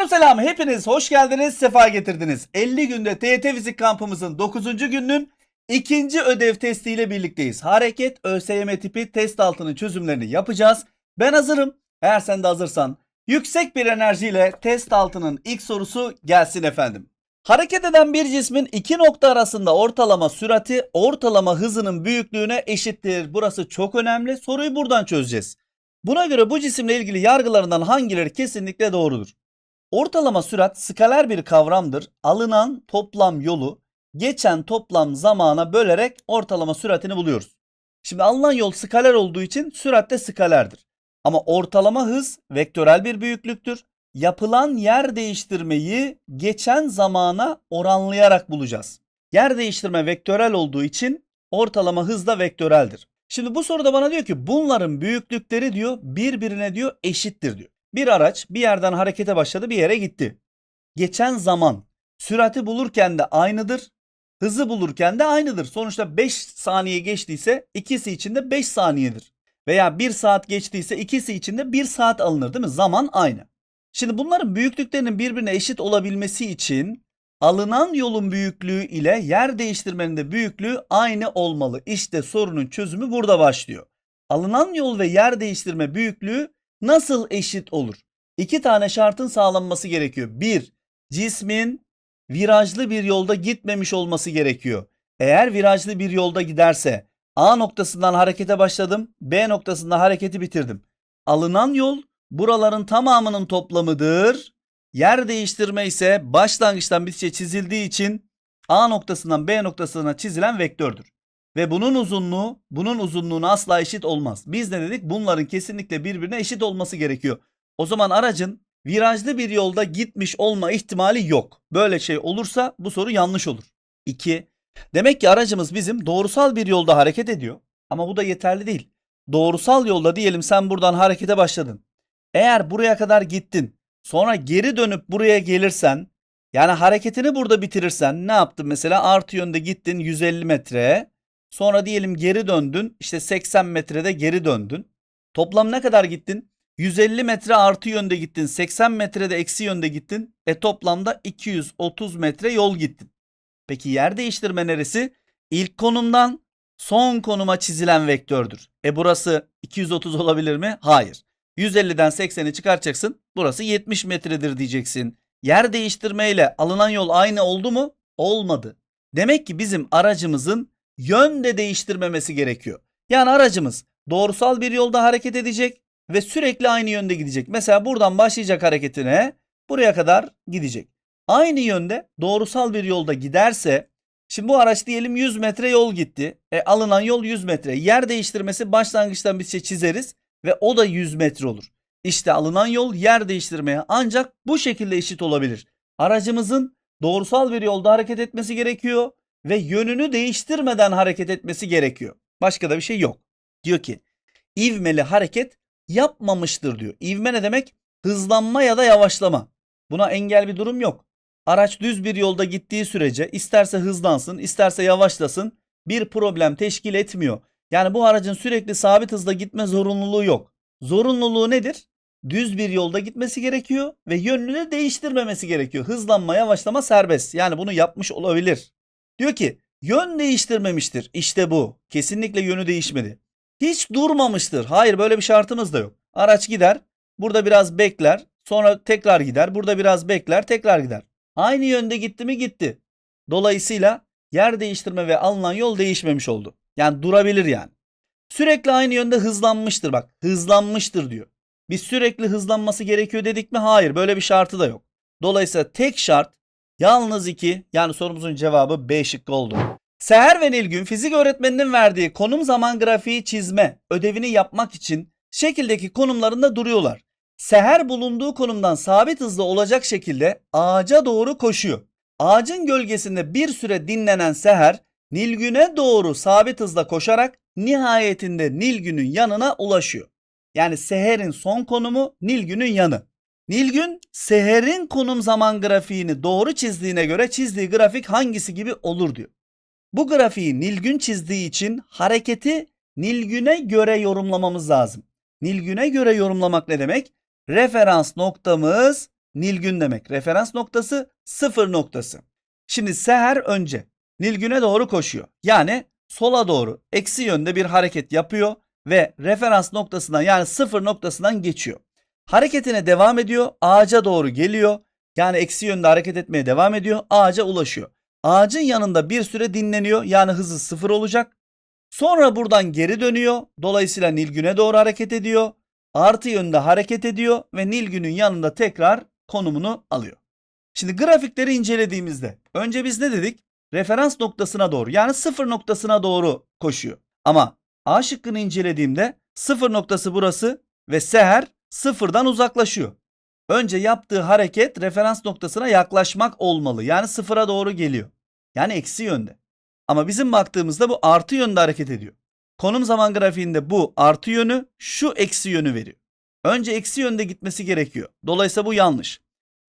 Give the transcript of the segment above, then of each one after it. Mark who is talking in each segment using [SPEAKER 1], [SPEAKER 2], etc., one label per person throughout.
[SPEAKER 1] Efendim selam hepiniz hoş geldiniz sefa getirdiniz. 50 günde TYT fizik kampımızın 9. gününün ikinci ödev testiyle birlikteyiz. Hareket ÖSYM tipi test altının çözümlerini yapacağız. Ben hazırım. Eğer sen de hazırsan yüksek bir enerjiyle test altının ilk sorusu gelsin efendim. Hareket eden bir cismin iki nokta arasında ortalama sürati ortalama hızının büyüklüğüne eşittir. Burası çok önemli. Soruyu buradan çözeceğiz. Buna göre bu cisimle ilgili yargılarından hangileri kesinlikle doğrudur? Ortalama sürat skaler bir kavramdır. Alınan toplam yolu geçen toplam zamana bölerek ortalama süratini buluyoruz. Şimdi alınan yol skaler olduğu için sürat de skalerdir. Ama ortalama hız vektörel bir büyüklüktür. Yapılan yer değiştirmeyi geçen zamana oranlayarak bulacağız. Yer değiştirme vektörel olduğu için ortalama hız da vektöreldir. Şimdi bu soruda bana diyor ki bunların büyüklükleri diyor birbirine diyor eşittir diyor. Bir araç bir yerden harekete başladı bir yere gitti. Geçen zaman sürati bulurken de aynıdır. Hızı bulurken de aynıdır. Sonuçta 5 saniye geçtiyse ikisi için de 5 saniyedir. Veya 1 saat geçtiyse ikisi için de 1 saat alınır değil mi? Zaman aynı. Şimdi bunların büyüklüklerinin birbirine eşit olabilmesi için alınan yolun büyüklüğü ile yer değiştirmenin de büyüklüğü aynı olmalı. İşte sorunun çözümü burada başlıyor. Alınan yol ve yer değiştirme büyüklüğü nasıl eşit olur? İki tane şartın sağlanması gerekiyor. Bir, cismin virajlı bir yolda gitmemiş olması gerekiyor. Eğer virajlı bir yolda giderse A noktasından harekete başladım, B noktasında hareketi bitirdim. Alınan yol buraların tamamının toplamıdır. Yer değiştirme ise başlangıçtan bitişe çizildiği için A noktasından B noktasına çizilen vektördür. Ve bunun uzunluğu bunun uzunluğuna asla eşit olmaz. Biz ne dedik? Bunların kesinlikle birbirine eşit olması gerekiyor. O zaman aracın virajlı bir yolda gitmiş olma ihtimali yok. Böyle şey olursa bu soru yanlış olur. 2. Demek ki aracımız bizim doğrusal bir yolda hareket ediyor. Ama bu da yeterli değil. Doğrusal yolda diyelim sen buradan harekete başladın. Eğer buraya kadar gittin sonra geri dönüp buraya gelirsen yani hareketini burada bitirirsen ne yaptın mesela artı yönde gittin 150 metre sonra diyelim geri döndün işte 80 metrede geri döndün. Toplam ne kadar gittin? 150 metre artı yönde gittin 80 metrede eksi yönde gittin. E toplamda 230 metre yol gittin. Peki yer değiştirme neresi? İlk konumdan son konuma çizilen vektördür. E burası 230 olabilir mi? Hayır. 150'den 80'i çıkartacaksın. Burası 70 metredir diyeceksin. Yer değiştirmeyle alınan yol aynı oldu mu? Olmadı. Demek ki bizim aracımızın yön de değiştirmemesi gerekiyor. Yani aracımız doğrusal bir yolda hareket edecek ve sürekli aynı yönde gidecek. Mesela buradan başlayacak hareketine buraya kadar gidecek. Aynı yönde doğrusal bir yolda giderse şimdi bu araç diyelim 100 metre yol gitti. E, alınan yol 100 metre. Yer değiştirmesi başlangıçtan bir şey çizeriz ve o da 100 metre olur. İşte alınan yol yer değiştirmeye ancak bu şekilde eşit olabilir. Aracımızın doğrusal bir yolda hareket etmesi gerekiyor ve yönünü değiştirmeden hareket etmesi gerekiyor. Başka da bir şey yok. Diyor ki ivmeli hareket yapmamıştır diyor. İvme ne demek? Hızlanma ya da yavaşlama. Buna engel bir durum yok. Araç düz bir yolda gittiği sürece isterse hızlansın isterse yavaşlasın bir problem teşkil etmiyor. Yani bu aracın sürekli sabit hızla gitme zorunluluğu yok. Zorunluluğu nedir? Düz bir yolda gitmesi gerekiyor ve yönünü değiştirmemesi gerekiyor. Hızlanma yavaşlama serbest. Yani bunu yapmış olabilir. Diyor ki yön değiştirmemiştir. İşte bu. Kesinlikle yönü değişmedi. Hiç durmamıştır. Hayır böyle bir şartımız da yok. Araç gider. Burada biraz bekler. Sonra tekrar gider. Burada biraz bekler. Tekrar gider. Aynı yönde gitti mi gitti. Dolayısıyla yer değiştirme ve alınan yol değişmemiş oldu. Yani durabilir yani. Sürekli aynı yönde hızlanmıştır bak. Hızlanmıştır diyor. Biz sürekli hızlanması gerekiyor dedik mi? Hayır böyle bir şartı da yok. Dolayısıyla tek şart yalnız iki yani sorumuzun cevabı B şıkkı oldu. Seher ve Nilgün fizik öğretmeninin verdiği konum zaman grafiği çizme ödevini yapmak için şekildeki konumlarında duruyorlar. Seher bulunduğu konumdan sabit hızlı olacak şekilde ağaca doğru koşuyor. Ağacın gölgesinde bir süre dinlenen Seher Nilgün'e doğru sabit hızla koşarak nihayetinde Nilgün'ün yanına ulaşıyor. Yani Seher'in son konumu Nilgün'ün yanı. Nilgün Seher'in konum zaman grafiğini doğru çizdiğine göre çizdiği grafik hangisi gibi olur diyor. Bu grafiği Nilgün çizdiği için hareketi Nilgün'e göre yorumlamamız lazım. Nilgün'e göre yorumlamak ne demek? Referans noktamız Nilgün demek. Referans noktası sıfır noktası. Şimdi Seher önce Nilgün'e doğru koşuyor. Yani sola doğru eksi yönde bir hareket yapıyor ve referans noktasından yani sıfır noktasından geçiyor. Hareketine devam ediyor. Ağaca doğru geliyor. Yani eksi yönde hareket etmeye devam ediyor. Ağaca ulaşıyor. Ağacın yanında bir süre dinleniyor. Yani hızı sıfır olacak. Sonra buradan geri dönüyor. Dolayısıyla Nilgün'e doğru hareket ediyor. Artı yönde hareket ediyor ve Nilgün'ün yanında tekrar konumunu alıyor. Şimdi grafikleri incelediğimizde önce biz ne dedik? Referans noktasına doğru yani sıfır noktasına doğru koşuyor. Ama A şıkkını incelediğimde sıfır noktası burası ve seher sıfırdan uzaklaşıyor. Önce yaptığı hareket referans noktasına yaklaşmak olmalı. Yani sıfıra doğru geliyor. Yani eksi yönde. Ama bizim baktığımızda bu artı yönde hareket ediyor. Konum zaman grafiğinde bu artı yönü, şu eksi yönü veriyor. Önce eksi yönde gitmesi gerekiyor. Dolayısıyla bu yanlış.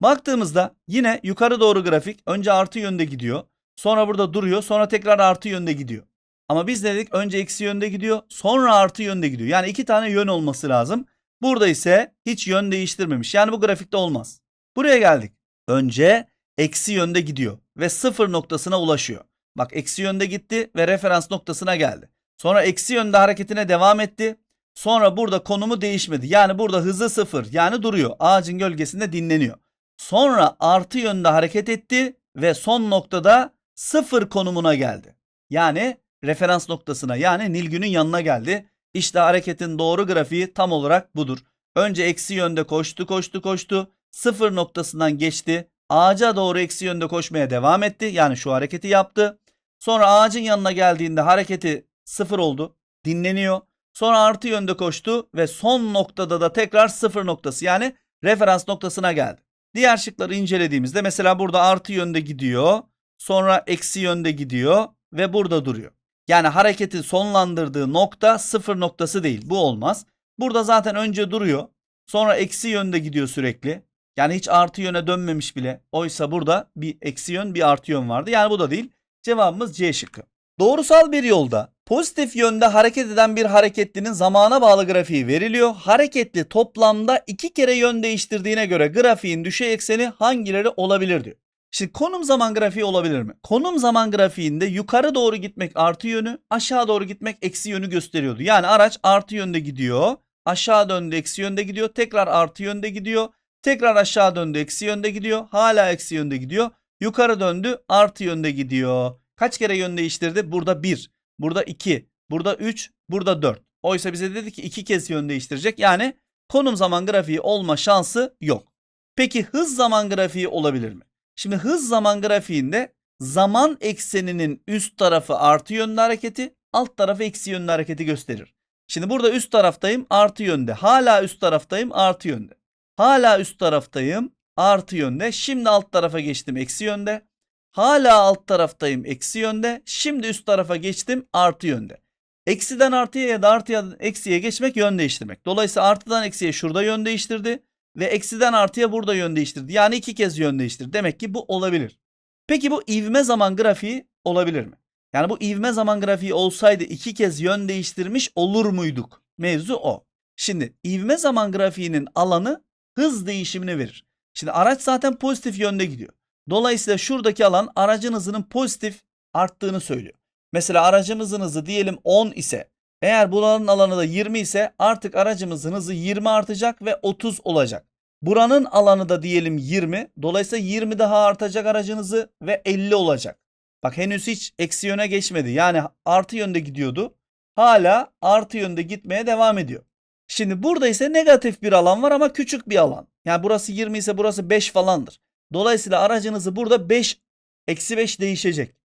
[SPEAKER 1] Baktığımızda yine yukarı doğru grafik önce artı yönde gidiyor. Sonra burada duruyor. Sonra tekrar artı yönde gidiyor. Ama biz dedik? Önce eksi yönde gidiyor. Sonra artı yönde gidiyor. Yani iki tane yön olması lazım. Burada ise hiç yön değiştirmemiş. Yani bu grafikte olmaz. Buraya geldik. Önce eksi yönde gidiyor ve sıfır noktasına ulaşıyor. Bak eksi yönde gitti ve referans noktasına geldi. Sonra eksi yönde hareketine devam etti. Sonra burada konumu değişmedi. Yani burada hızı sıfır yani duruyor. Ağacın gölgesinde dinleniyor. Sonra artı yönde hareket etti ve son noktada sıfır konumuna geldi. Yani referans noktasına yani Nilgün'ün yanına geldi. İşte hareketin doğru grafiği tam olarak budur. Önce eksi yönde koştu koştu koştu. Sıfır noktasından geçti. Ağaca doğru eksi yönde koşmaya devam etti. Yani şu hareketi yaptı. Sonra ağacın yanına geldiğinde hareketi sıfır oldu. Dinleniyor. Sonra artı yönde koştu ve son noktada da tekrar sıfır noktası yani referans noktasına geldi. Diğer şıkları incelediğimizde mesela burada artı yönde gidiyor. Sonra eksi yönde gidiyor ve burada duruyor. Yani hareketi sonlandırdığı nokta sıfır noktası değil. Bu olmaz. Burada zaten önce duruyor. Sonra eksi yönde gidiyor sürekli. Yani hiç artı yöne dönmemiş bile. Oysa burada bir eksi yön bir artı yön vardı. Yani bu da değil. Cevabımız C şıkkı. Doğrusal bir yolda pozitif yönde hareket eden bir hareketlinin zamana bağlı grafiği veriliyor. Hareketli toplamda iki kere yön değiştirdiğine göre grafiğin düşey ekseni hangileri olabilir diyor. Şimdi konum zaman grafiği olabilir mi? Konum zaman grafiğinde yukarı doğru gitmek artı yönü, aşağı doğru gitmek eksi yönü gösteriyordu. Yani araç artı yönde gidiyor, aşağı döndü eksi yönde gidiyor, tekrar artı yönde gidiyor, tekrar aşağı döndü eksi yönde gidiyor, hala eksi yönde gidiyor, yukarı döndü artı yönde gidiyor. Kaç kere yön değiştirdi? Burada 1, burada 2, burada 3, burada 4. Oysa bize dedi ki 2 kez yön değiştirecek. Yani konum zaman grafiği olma şansı yok. Peki hız zaman grafiği olabilir mi? Şimdi hız zaman grafiğinde zaman ekseninin üst tarafı artı yönlü hareketi, alt tarafı eksi yönlü hareketi gösterir. Şimdi burada üst taraftayım artı yönde. Hala üst taraftayım artı yönde. Hala üst taraftayım artı yönde. Şimdi alt tarafa geçtim eksi yönde. Hala alt taraftayım eksi yönde. Şimdi üst tarafa geçtim artı yönde. Eksiden artıya ya da artıya eksiye geçmek yön değiştirmek. Dolayısıyla artıdan eksiye şurada yön değiştirdi ve eksiden artıya burada yön değiştirdi. Yani iki kez yön değiştirdi. Demek ki bu olabilir. Peki bu ivme zaman grafiği olabilir mi? Yani bu ivme zaman grafiği olsaydı iki kez yön değiştirmiş olur muyduk? Mevzu o. Şimdi ivme zaman grafiğinin alanı hız değişimini verir. Şimdi araç zaten pozitif yönde gidiyor. Dolayısıyla şuradaki alan aracın hızının pozitif arttığını söylüyor. Mesela aracımızın hızı diyelim 10 ise eğer buranın alanı da 20 ise artık aracımızın hızı 20 artacak ve 30 olacak. Buranın alanı da diyelim 20. Dolayısıyla 20 daha artacak aracın hızı ve 50 olacak. Bak henüz hiç eksi yöne geçmedi. Yani artı yönde gidiyordu. Hala artı yönde gitmeye devam ediyor. Şimdi burada ise negatif bir alan var ama küçük bir alan. Yani burası 20 ise burası 5 falandır. Dolayısıyla aracın hızı burada 5 eksi 5 değişecek.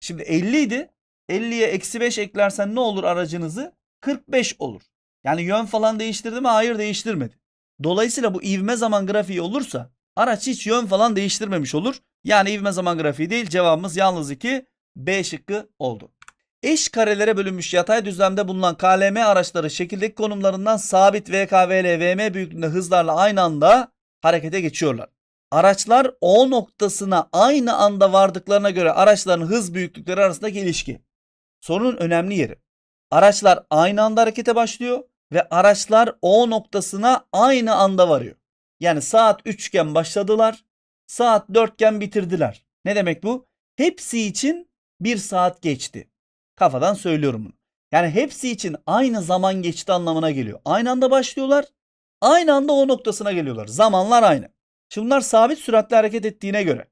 [SPEAKER 1] Şimdi 50 idi. 50'ye eksi 5 eklersen ne olur aracınızı? 45 olur. Yani yön falan değiştirdi mi? Hayır değiştirmedi. Dolayısıyla bu ivme zaman grafiği olursa araç hiç yön falan değiştirmemiş olur. Yani ivme zaman grafiği değil cevabımız yalnız 2 B şıkkı oldu. Eş karelere bölünmüş yatay düzlemde bulunan KLM araçları şekildeki konumlarından sabit VKVL VM büyüklüğünde hızlarla aynı anda harekete geçiyorlar. Araçlar O noktasına aynı anda vardıklarına göre araçların hız büyüklükleri arasındaki ilişki. Sorunun önemli yeri. Araçlar aynı anda harekete başlıyor ve araçlar O noktasına aynı anda varıyor. Yani saat 3 iken başladılar. Saat 4 iken bitirdiler. Ne demek bu? Hepsi için 1 saat geçti. Kafadan söylüyorum bunu. Yani hepsi için aynı zaman geçti anlamına geliyor. Aynı anda başlıyorlar. Aynı anda o noktasına geliyorlar. Zamanlar aynı. Şimdi bunlar sabit süratle hareket ettiğine göre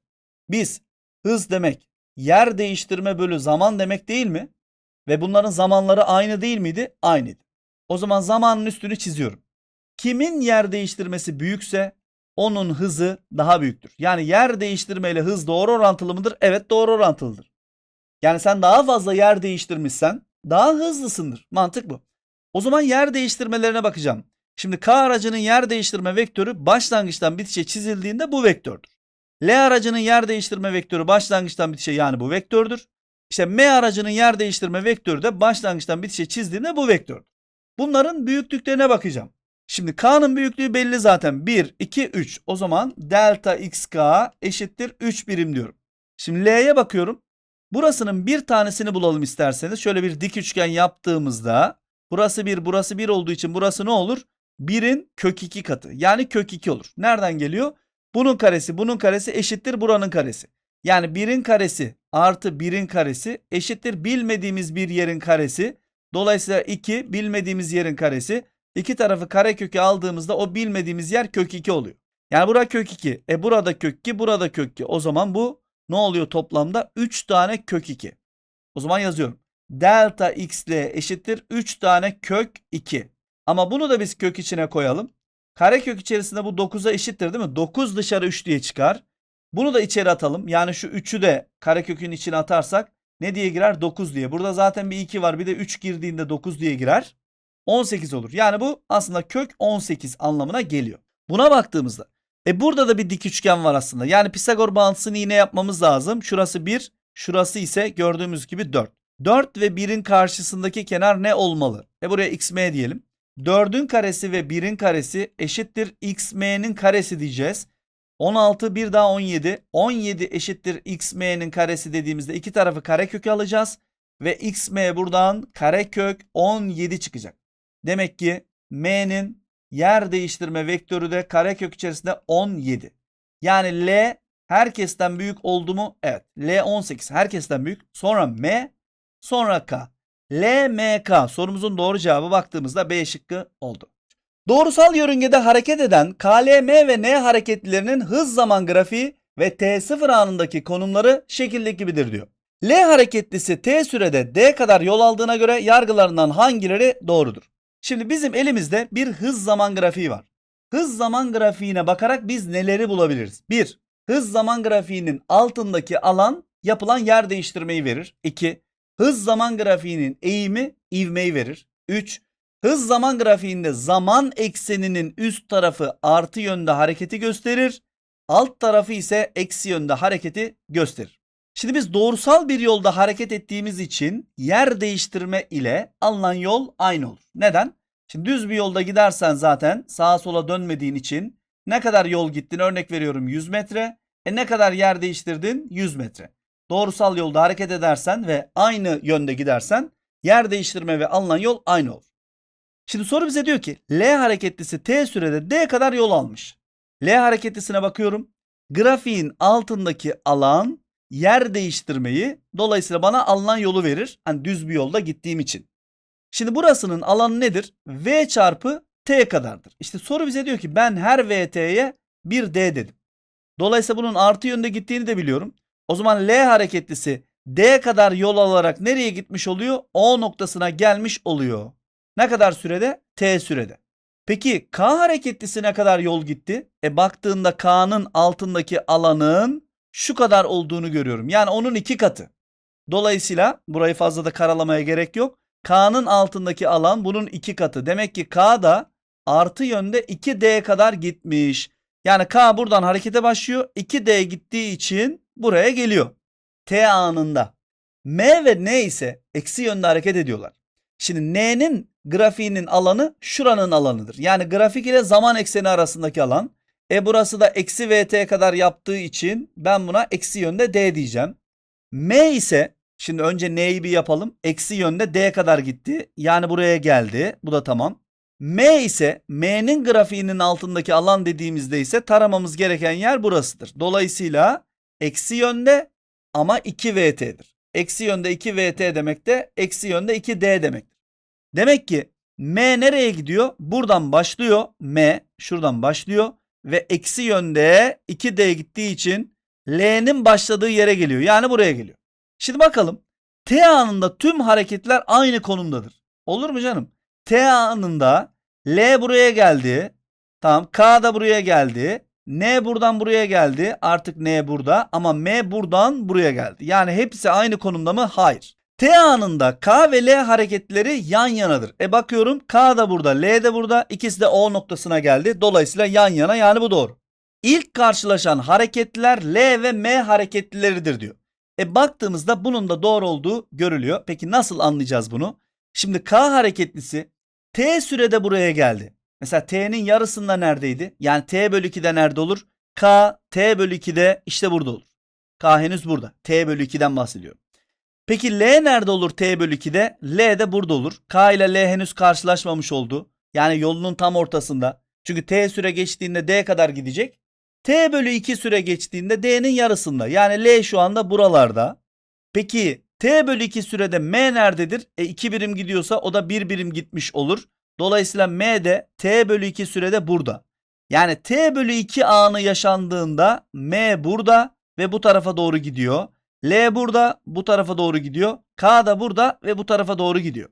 [SPEAKER 1] biz hız demek yer değiştirme bölü zaman demek değil mi? Ve bunların zamanları aynı değil miydi? Aynıydı. O zaman zamanın üstünü çiziyorum. Kimin yer değiştirmesi büyükse onun hızı daha büyüktür. Yani yer değiştirme ile hız doğru orantılı mıdır? Evet doğru orantılıdır. Yani sen daha fazla yer değiştirmişsen daha hızlısındır. Mantık bu. O zaman yer değiştirmelerine bakacağım. Şimdi K aracının yer değiştirme vektörü başlangıçtan bitişe çizildiğinde bu vektördür. L aracının yer değiştirme vektörü başlangıçtan bitişe yani bu vektördür. İşte M aracının yer değiştirme vektörü de başlangıçtan bitişe çizdiğinde bu vektördür. Bunların büyüklüklerine bakacağım. Şimdi K'nın büyüklüğü belli zaten. 1, 2, 3. O zaman delta xk eşittir 3 birim diyorum. Şimdi L'ye bakıyorum. Burasının bir tanesini bulalım isterseniz. Şöyle bir dik üçgen yaptığımızda burası 1, burası 1 olduğu için burası ne olur? 1'in kök 2 katı. Yani kök 2 olur. Nereden geliyor? Bunun karesi, bunun karesi eşittir buranın karesi. Yani 1'in karesi artı 1'in karesi eşittir bilmediğimiz bir yerin karesi. Dolayısıyla 2 bilmediğimiz yerin karesi. İki tarafı kare kökü aldığımızda o bilmediğimiz yer kök 2 oluyor. Yani bura kök 2. E burada kök 2, burada kök 2. O zaman bu ne oluyor toplamda? 3 tane kök 2. O zaman yazıyorum. Delta x ile eşittir 3 tane kök 2. Ama bunu da biz kök içine koyalım. Karekök içerisinde bu 9'a eşittir değil mi? 9 dışarı 3 diye çıkar. Bunu da içeri atalım. Yani şu 3'ü de karekökün içine atarsak ne diye girer? 9 diye. Burada zaten bir 2 var. Bir de 3 girdiğinde 9 diye girer. 18 olur. Yani bu aslında kök 18 anlamına geliyor. Buna baktığımızda e burada da bir dik üçgen var aslında. Yani Pisagor bağıntısını yine yapmamız lazım. Şurası 1, şurası ise gördüğümüz gibi 4. 4 ve 1'in karşısındaki kenar ne olmalı? E buraya xm diyelim. 4'ün karesi ve 1'in karesi eşittir xm'nin karesi diyeceğiz. 16 bir daha 17. 17 eşittir xm'nin karesi dediğimizde iki tarafı karekök alacağız. Ve xm buradan karekök 17 çıkacak. Demek ki m'nin yer değiştirme vektörü de karekök içerisinde 17. Yani L herkesten büyük oldu mu? Evet. L 18 herkesten büyük. Sonra M, sonra K. L, M, K sorumuzun doğru cevabı baktığımızda B şıkkı oldu. Doğrusal yörüngede hareket eden KLM ve N hareketlilerinin hız zaman grafiği ve T0 anındaki konumları şekildeki gibidir diyor. L hareketlisi T sürede D kadar yol aldığına göre yargılarından hangileri doğrudur? Şimdi bizim elimizde bir hız zaman grafiği var. Hız zaman grafiğine bakarak biz neleri bulabiliriz? 1. Hız zaman grafiğinin altındaki alan yapılan yer değiştirmeyi verir. 2. Hız zaman grafiğinin eğimi ivmeyi verir. 3. Hız zaman grafiğinde zaman ekseninin üst tarafı artı yönde hareketi gösterir. Alt tarafı ise eksi yönde hareketi gösterir. Şimdi biz doğrusal bir yolda hareket ettiğimiz için yer değiştirme ile alınan yol aynı olur. Neden? Şimdi düz bir yolda gidersen zaten sağa sola dönmediğin için ne kadar yol gittin örnek veriyorum 100 metre. E ne kadar yer değiştirdin 100 metre. Doğrusal yolda hareket edersen ve aynı yönde gidersen yer değiştirme ve alınan yol aynı olur. Şimdi soru bize diyor ki L hareketlisi T sürede D kadar yol almış. L hareketlisine bakıyorum. Grafiğin altındaki alan yer değiştirmeyi dolayısıyla bana alınan yolu verir. Hani düz bir yolda gittiğim için. Şimdi burasının alanı nedir? V çarpı T kadardır. İşte soru bize diyor ki ben her VT'ye bir D dedim. Dolayısıyla bunun artı yönde gittiğini de biliyorum. O zaman L hareketlisi D kadar yol alarak nereye gitmiş oluyor? O noktasına gelmiş oluyor. Ne kadar sürede? T sürede. Peki K hareketlisi ne kadar yol gitti? E baktığında K'nın altındaki alanın şu kadar olduğunu görüyorum. Yani onun iki katı. Dolayısıyla burayı fazla da karalamaya gerek yok. K'nın altındaki alan bunun iki katı. Demek ki K da artı yönde 2D kadar gitmiş. Yani K buradan harekete başlıyor. 2D gittiği için buraya geliyor. T anında. M ve N ise eksi yönde hareket ediyorlar. Şimdi N'nin grafiğinin alanı şuranın alanıdır. Yani grafik ile zaman ekseni arasındaki alan. E burası da eksi VT kadar yaptığı için ben buna eksi yönde D diyeceğim. M ise şimdi önce N'yi bir yapalım. Eksi yönde D kadar gitti. Yani buraya geldi. Bu da tamam. M ise M'nin grafiğinin altındaki alan dediğimizde ise taramamız gereken yer burasıdır. Dolayısıyla eksi yönde ama 2VT'dir. Eksi yönde 2VT demek de eksi yönde 2D demektir. Demek ki M nereye gidiyor? Buradan başlıyor. M şuradan başlıyor ve eksi yönde 2D gittiği için L'nin başladığı yere geliyor. Yani buraya geliyor. Şimdi bakalım. T anında tüm hareketler aynı konumdadır. Olur mu canım? T anında L buraya geldi. Tamam. K da buraya geldi. N buradan buraya geldi. Artık N burada ama M buradan buraya geldi. Yani hepsi aynı konumda mı? Hayır. T anında K ve L hareketleri yan yanadır. E bakıyorum K da burada, L de burada. İkisi de O noktasına geldi. Dolayısıyla yan yana yani bu doğru. İlk karşılaşan hareketler L ve M hareketlileridir diyor. E baktığımızda bunun da doğru olduğu görülüyor. Peki nasıl anlayacağız bunu? Şimdi K hareketlisi T sürede buraya geldi. Mesela T'nin yarısında neredeydi? Yani T bölü 2'de nerede olur? K T bölü 2'de işte burada olur. K henüz burada. T bölü 2'den bahsediyorum. Peki L nerede olur T bölü 2'de? L de burada olur. K ile L henüz karşılaşmamış oldu. Yani yolunun tam ortasında. Çünkü T süre geçtiğinde D kadar gidecek. T bölü 2 süre geçtiğinde D'nin yarısında. Yani L şu anda buralarda. Peki T bölü 2 sürede M nerededir? E 2 birim gidiyorsa o da 1 birim gitmiş olur. Dolayısıyla M de T bölü 2 sürede burada. Yani T bölü 2 anı yaşandığında M burada ve bu tarafa doğru gidiyor. L burada bu tarafa doğru gidiyor. K da burada ve bu tarafa doğru gidiyor.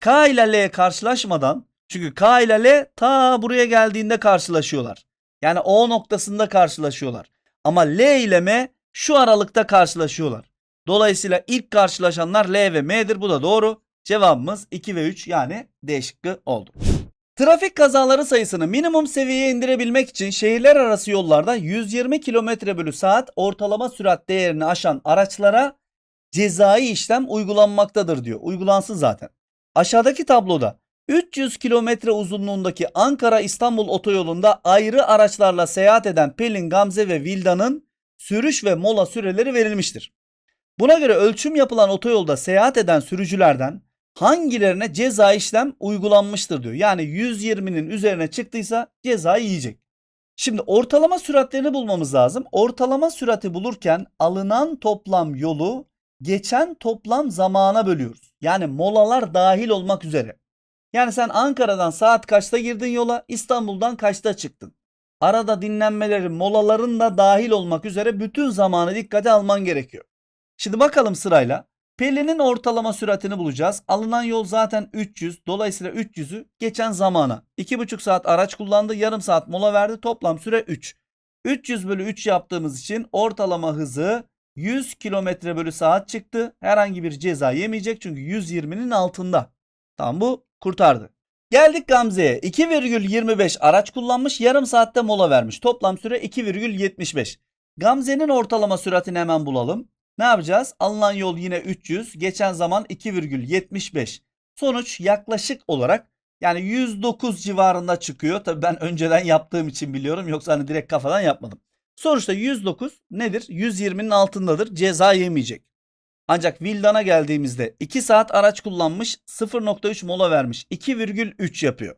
[SPEAKER 1] K ile L karşılaşmadan çünkü K ile L ta buraya geldiğinde karşılaşıyorlar. Yani O noktasında karşılaşıyorlar. Ama L ile M şu aralıkta karşılaşıyorlar. Dolayısıyla ilk karşılaşanlar L ve M'dir. Bu da doğru. Cevabımız 2 ve 3 yani D şıkkı oldu. Trafik kazaları sayısını minimum seviyeye indirebilmek için şehirler arası yollarda 120 km bölü saat ortalama sürat değerini aşan araçlara cezai işlem uygulanmaktadır diyor. Uygulansın zaten. Aşağıdaki tabloda 300 kilometre uzunluğundaki Ankara-İstanbul otoyolunda ayrı araçlarla seyahat eden Pelin, Gamze ve Vilda'nın sürüş ve mola süreleri verilmiştir. Buna göre ölçüm yapılan otoyolda seyahat eden sürücülerden hangilerine ceza işlem uygulanmıştır diyor. Yani 120'nin üzerine çıktıysa ceza yiyecek. Şimdi ortalama süratlerini bulmamız lazım. Ortalama sürati bulurken alınan toplam yolu geçen toplam zamana bölüyoruz. Yani molalar dahil olmak üzere. Yani sen Ankara'dan saat kaçta girdin yola, İstanbul'dan kaçta çıktın? Arada dinlenmelerin, molaların da dahil olmak üzere bütün zamanı dikkate alman gerekiyor. Şimdi bakalım sırayla. Pelin'in ortalama süratini bulacağız. Alınan yol zaten 300. Dolayısıyla 300'ü geçen zamana. 2,5 saat araç kullandı. Yarım saat mola verdi. Toplam süre 3. 300 bölü 3 yaptığımız için ortalama hızı 100 kilometre bölü saat çıktı. Herhangi bir ceza yemeyecek çünkü 120'nin altında. Tamam bu kurtardı. Geldik Gamze'ye. 2,25 araç kullanmış. Yarım saatte mola vermiş. Toplam süre 2,75. Gamze'nin ortalama süratini hemen bulalım. Ne yapacağız? Alınan yol yine 300. Geçen zaman 2,75. Sonuç yaklaşık olarak yani 109 civarında çıkıyor. Tabii ben önceden yaptığım için biliyorum. Yoksa hani direkt kafadan yapmadım. Sonuçta 109 nedir? 120'nin altındadır. Ceza yemeyecek. Ancak Vildan'a geldiğimizde 2 saat araç kullanmış 0.3 mola vermiş. 2,3 yapıyor.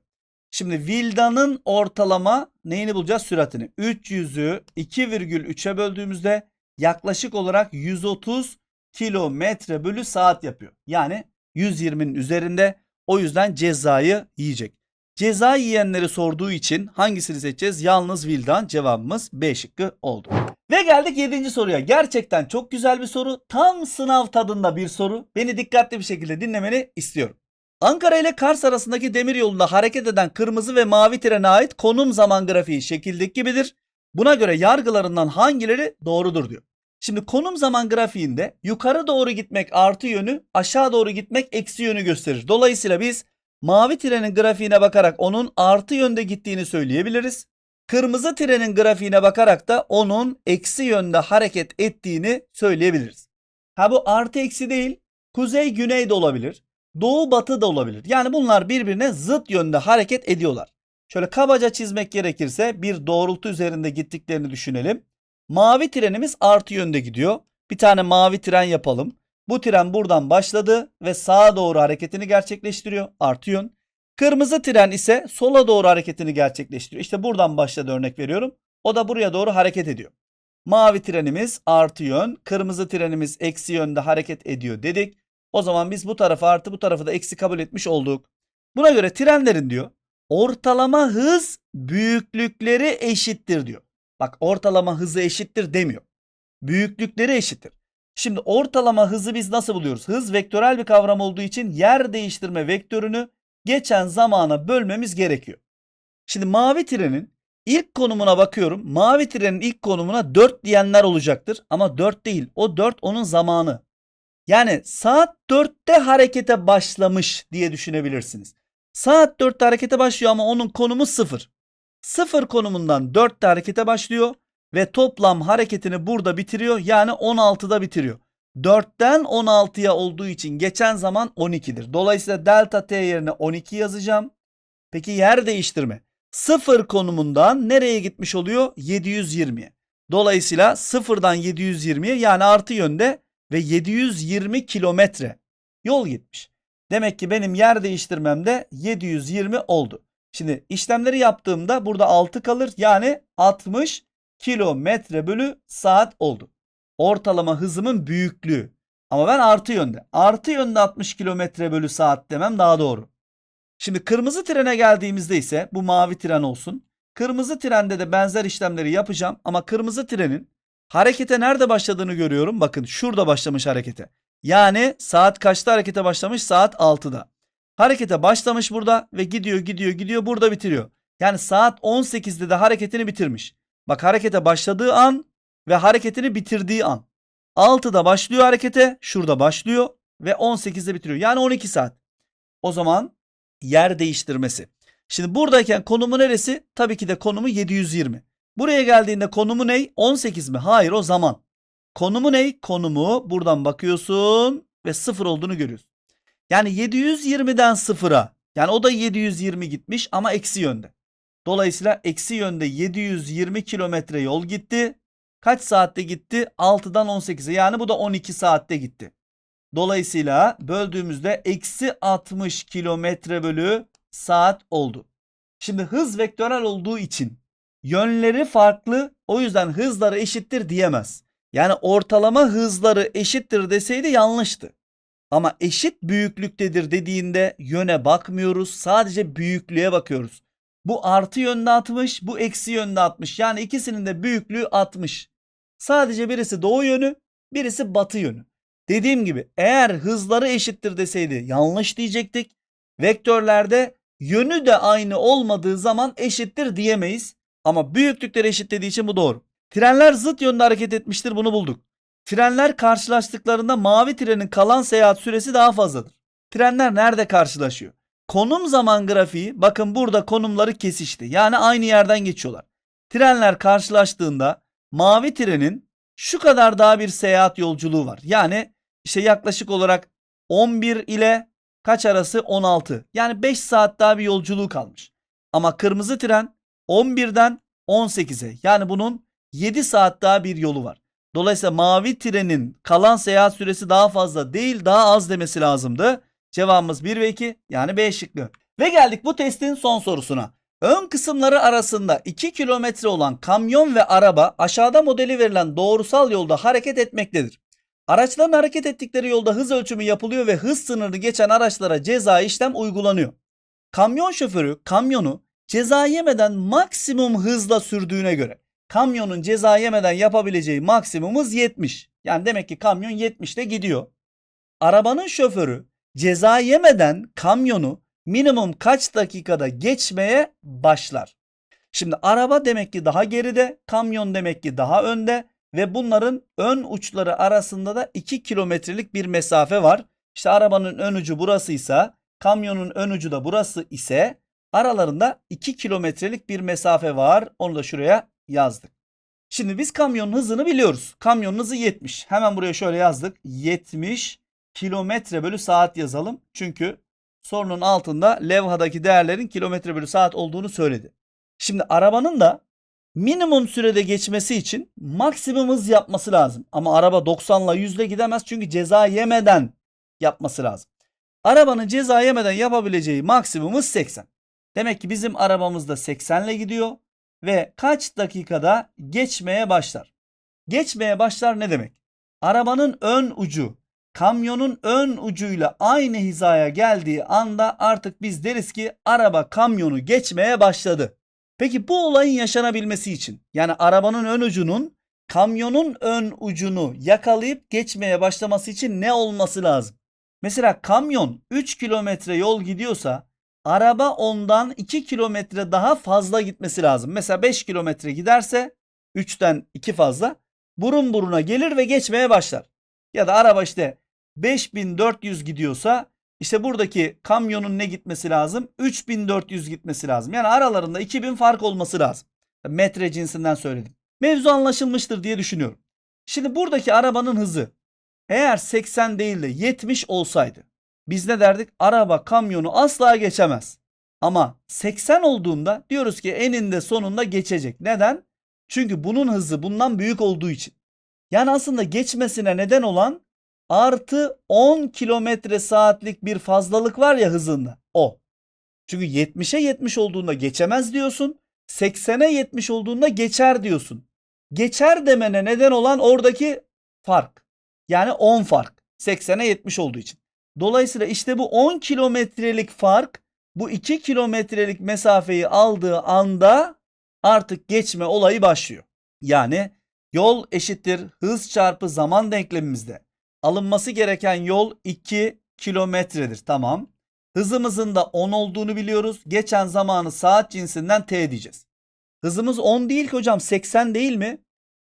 [SPEAKER 1] Şimdi Vildan'ın ortalama neyini bulacağız? Süratini. 300'ü 2,3'e böldüğümüzde yaklaşık olarak 130 kilometre bölü saat yapıyor. Yani 120'nin üzerinde o yüzden cezayı yiyecek. Ceza yiyenleri sorduğu için hangisini seçeceğiz? Yalnız Vildan cevabımız B şıkkı oldu. Ve geldik 7. soruya. Gerçekten çok güzel bir soru. Tam sınav tadında bir soru. Beni dikkatli bir şekilde dinlemeni istiyorum. Ankara ile Kars arasındaki demir yolunda hareket eden kırmızı ve mavi trene ait konum zaman grafiği şekildeki gibidir. Buna göre yargılarından hangileri doğrudur diyor. Şimdi konum zaman grafiğinde yukarı doğru gitmek artı yönü, aşağı doğru gitmek eksi yönü gösterir. Dolayısıyla biz mavi trenin grafiğine bakarak onun artı yönde gittiğini söyleyebiliriz. Kırmızı trenin grafiğine bakarak da onun eksi yönde hareket ettiğini söyleyebiliriz. Ha bu artı eksi değil, kuzey güney de olabilir, doğu batı da olabilir. Yani bunlar birbirine zıt yönde hareket ediyorlar. Şöyle kabaca çizmek gerekirse bir doğrultu üzerinde gittiklerini düşünelim. Mavi trenimiz artı yönde gidiyor. Bir tane mavi tren yapalım. Bu tren buradan başladı ve sağa doğru hareketini gerçekleştiriyor. Artı yön. Kırmızı tren ise sola doğru hareketini gerçekleştiriyor. İşte buradan başladı örnek veriyorum. O da buraya doğru hareket ediyor. Mavi trenimiz artı yön, kırmızı trenimiz eksi yönde hareket ediyor dedik. O zaman biz bu tarafı artı bu tarafı da eksi kabul etmiş olduk. Buna göre trenlerin diyor ortalama hız büyüklükleri eşittir diyor. Bak ortalama hızı eşittir demiyor. Büyüklükleri eşittir. Şimdi ortalama hızı biz nasıl buluyoruz? Hız vektörel bir kavram olduğu için yer değiştirme vektörünü geçen zamana bölmemiz gerekiyor. Şimdi mavi trenin ilk konumuna bakıyorum. Mavi trenin ilk konumuna 4 diyenler olacaktır ama 4 değil. O 4 onun zamanı. Yani saat 4'te harekete başlamış diye düşünebilirsiniz. Saat 4'te harekete başlıyor ama onun konumu 0. 0 konumundan 4'te harekete başlıyor ve toplam hareketini burada bitiriyor. Yani 16'da bitiriyor. 4'ten 16'ya olduğu için geçen zaman 12'dir. Dolayısıyla delta t yerine 12 yazacağım. Peki yer değiştirme. 0 konumundan nereye gitmiş oluyor? 720'ye. Dolayısıyla 0'dan 720'ye yani artı yönde ve 720 kilometre yol gitmiş. Demek ki benim yer değiştirmem de 720 oldu. Şimdi işlemleri yaptığımda burada 6 kalır. Yani 60 kilometre bölü saat oldu. Ortalama hızımın büyüklüğü. Ama ben artı yönde. Artı yönde 60 kilometre bölü saat demem daha doğru. Şimdi kırmızı trene geldiğimizde ise bu mavi tren olsun. Kırmızı trende de benzer işlemleri yapacağım ama kırmızı trenin harekete nerede başladığını görüyorum. Bakın şurada başlamış harekete. Yani saat kaçta harekete başlamış? Saat 6'da. Harekete başlamış burada ve gidiyor gidiyor gidiyor burada bitiriyor. Yani saat 18'de de hareketini bitirmiş. Bak harekete başladığı an ve hareketini bitirdiği an. 6'da başlıyor harekete, şurada başlıyor ve 18'de bitiriyor. Yani 12 saat. O zaman yer değiştirmesi. Şimdi buradayken konumu neresi? Tabii ki de konumu 720. Buraya geldiğinde konumu ne? 18 mi? Hayır o zaman. Konumu ne? Konumu buradan bakıyorsun ve sıfır olduğunu görüyorsun. Yani 720'den sıfıra yani o da 720 gitmiş ama eksi yönde. Dolayısıyla eksi yönde 720 kilometre yol gitti. Kaç saatte gitti? 6'dan 18'e yani bu da 12 saatte gitti. Dolayısıyla böldüğümüzde eksi 60 kilometre bölü saat oldu. Şimdi hız vektörel olduğu için yönleri farklı o yüzden hızları eşittir diyemez. Yani ortalama hızları eşittir deseydi yanlıştı. Ama eşit büyüklüktedir dediğinde yöne bakmıyoruz. Sadece büyüklüğe bakıyoruz. Bu artı yönde 60, bu eksi yönde 60. Yani ikisinin de büyüklüğü 60. Sadece birisi doğu yönü, birisi batı yönü. Dediğim gibi eğer hızları eşittir deseydi yanlış diyecektik. Vektörlerde yönü de aynı olmadığı zaman eşittir diyemeyiz. Ama büyüklükleri eşit dediği için bu doğru. Trenler zıt yönde hareket etmiştir bunu bulduk. Trenler karşılaştıklarında mavi trenin kalan seyahat süresi daha fazladır. Trenler nerede karşılaşıyor? Konum zaman grafiği bakın burada konumları kesişti. Yani aynı yerden geçiyorlar. Trenler karşılaştığında mavi trenin şu kadar daha bir seyahat yolculuğu var. Yani işte yaklaşık olarak 11 ile kaç arası 16. Yani 5 saat daha bir yolculuğu kalmış. Ama kırmızı tren 11'den 18'e yani bunun 7 saat daha bir yolu var. Dolayısıyla mavi trenin kalan seyahat süresi daha fazla değil daha az demesi lazımdı. Cevabımız 1 ve 2 yani B şıkkı. Ve geldik bu testin son sorusuna. Ön kısımları arasında 2 kilometre olan kamyon ve araba aşağıda modeli verilen doğrusal yolda hareket etmektedir. Araçların hareket ettikleri yolda hız ölçümü yapılıyor ve hız sınırını geçen araçlara ceza işlem uygulanıyor. Kamyon şoförü kamyonu ceza yemeden maksimum hızla sürdüğüne göre kamyonun ceza yemeden yapabileceği maksimum hız 70. Yani demek ki kamyon 70'te gidiyor. Arabanın şoförü ceza yemeden kamyonu minimum kaç dakikada geçmeye başlar? Şimdi araba demek ki daha geride, kamyon demek ki daha önde ve bunların ön uçları arasında da 2 kilometrelik bir mesafe var. İşte arabanın ön ucu burasıysa, kamyonun ön ucu da burası ise aralarında 2 kilometrelik bir mesafe var. Onu da şuraya yazdık. Şimdi biz kamyonun hızını biliyoruz. Kamyonun hızı 70. Hemen buraya şöyle yazdık. 70 kilometre bölü saat yazalım. Çünkü sorunun altında levhadaki değerlerin kilometre bölü saat olduğunu söyledi. Şimdi arabanın da minimum sürede geçmesi için maksimum hız yapması lazım. Ama araba 90 ile 100 ile gidemez çünkü ceza yemeden yapması lazım. Arabanın ceza yemeden yapabileceği maksimumuz 80. Demek ki bizim arabamız da 80 ile gidiyor ve kaç dakikada geçmeye başlar? Geçmeye başlar ne demek? Arabanın ön ucu kamyonun ön ucuyla aynı hizaya geldiği anda artık biz deriz ki araba kamyonu geçmeye başladı. Peki bu olayın yaşanabilmesi için yani arabanın ön ucunun kamyonun ön ucunu yakalayıp geçmeye başlaması için ne olması lazım? Mesela kamyon 3 kilometre yol gidiyorsa araba ondan 2 kilometre daha fazla gitmesi lazım. Mesela 5 kilometre giderse 3'ten 2 fazla burun buruna gelir ve geçmeye başlar. Ya da araba işte 5400 gidiyorsa işte buradaki kamyonun ne gitmesi lazım? 3400 gitmesi lazım. Yani aralarında 2000 fark olması lazım. Metre cinsinden söyledim. Mevzu anlaşılmıştır diye düşünüyorum. Şimdi buradaki arabanın hızı eğer 80 değil de 70 olsaydı biz ne derdik? Araba kamyonu asla geçemez. Ama 80 olduğunda diyoruz ki eninde sonunda geçecek. Neden? Çünkü bunun hızı bundan büyük olduğu için. Yani aslında geçmesine neden olan artı 10 kilometre saatlik bir fazlalık var ya hızında. O. Çünkü 70'e 70 olduğunda geçemez diyorsun. 80'e 70 olduğunda geçer diyorsun. Geçer demene neden olan oradaki fark. Yani 10 fark. 80'e 70 olduğu için. Dolayısıyla işte bu 10 kilometrelik fark bu 2 kilometrelik mesafeyi aldığı anda artık geçme olayı başlıyor. Yani yol eşittir hız çarpı zaman denklemimizde alınması gereken yol 2 kilometredir. Tamam. Hızımızın da 10 olduğunu biliyoruz. Geçen zamanı saat cinsinden t diyeceğiz. Hızımız 10 değil ki hocam 80 değil mi?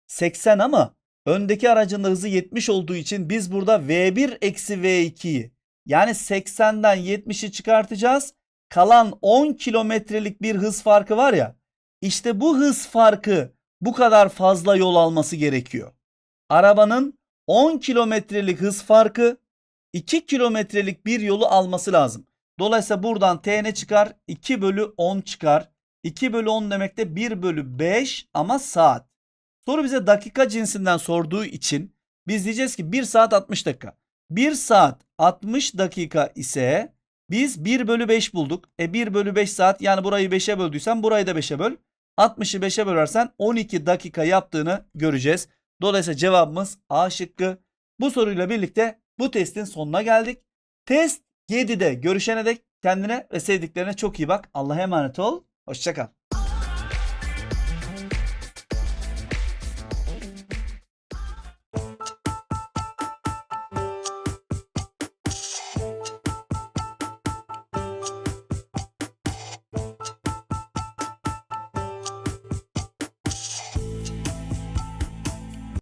[SPEAKER 1] 80 ama öndeki aracın hızı 70 olduğu için biz burada V1 eksi V2'yi yani 80'den 70'i çıkartacağız. Kalan 10 kilometrelik bir hız farkı var ya. İşte bu hız farkı bu kadar fazla yol alması gerekiyor. Arabanın 10 kilometrelik hız farkı 2 kilometrelik bir yolu alması lazım. Dolayısıyla buradan t çıkar? 2 bölü 10 çıkar. 2 bölü 10 demek de 1 bölü 5 ama saat. Soru bize dakika cinsinden sorduğu için biz diyeceğiz ki 1 saat 60 dakika. 1 saat 60 dakika ise biz 1 bölü 5 bulduk. E 1 bölü 5 saat yani burayı 5'e böldüysen burayı da 5'e böl. 60'ı 5'e bölersen 12 dakika yaptığını göreceğiz. Dolayısıyla cevabımız A şıkkı. Bu soruyla birlikte bu testin sonuna geldik. Test 7'de görüşene dek kendine ve sevdiklerine çok iyi bak. Allah'a emanet ol. Hoşçakal.